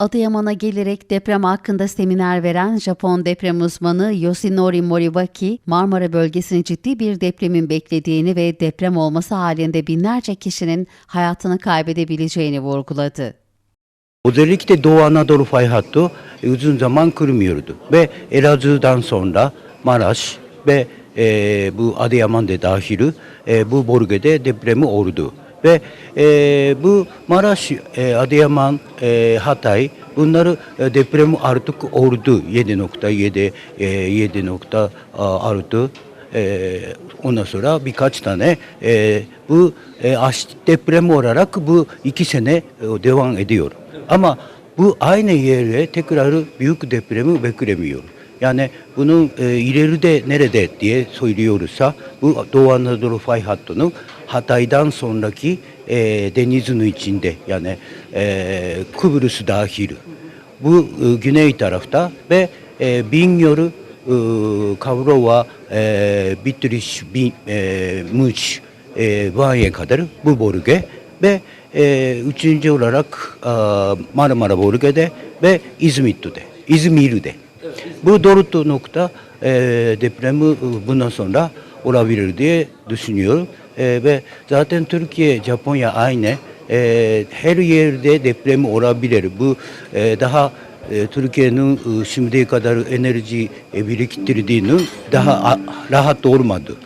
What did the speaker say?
Adıyaman'a gelerek deprem hakkında seminer veren Japon deprem uzmanı Yoshinori Moriwaki, Marmara bölgesini ciddi bir depremin beklediğini ve deprem olması halinde binlerce kişinin hayatını kaybedebileceğini vurguladı. Özellikle Doğu Anadolu fay hattı uzun zaman kırmıyordu. Ve Elazığ'dan sonra Maraş ve e, bu Adıyaman da dahil e, bu bölgede depremi oldu. Ve e, bu Maraş, e, Adıyaman, e, Hatay bunları e, depremi artık oldu. 7.7, e, 7.6 e, ondan sonra birkaç tane e, bu e, deprem olarak bu iki sene e, devam ediyor. Ama bu aynı yere tekrar büyük depremi beklemiyor. やね、うぬ、えー、入れるで、ねれで、って、そういうよるさ。う、どうあんなドルファイハットの、はたいだんそんらき、え、デニズヌ一員で、やね、えー、クブルスダーヒル。ブギュネイタラフタ、べ、え、ビンヨル、カブロワ、え、ビットリッシュ、ビン、え、ムーチ、えー、ワンエンカデル、ブボルゲ、べ、えー、宇宙上ララク、あまるまるボルゲで、べ、イズミットで、イズミールで。Bu dört nokta e, depremi e, bundan sonra olabilir diye düşünüyorum. E, ve zaten Türkiye, Japonya aynı. E, her yerde deprem olabilir. Bu e, daha e, Türkiye'nin e, şimdiye kadar enerji e, biriktirdiğinin daha rahat olmadı.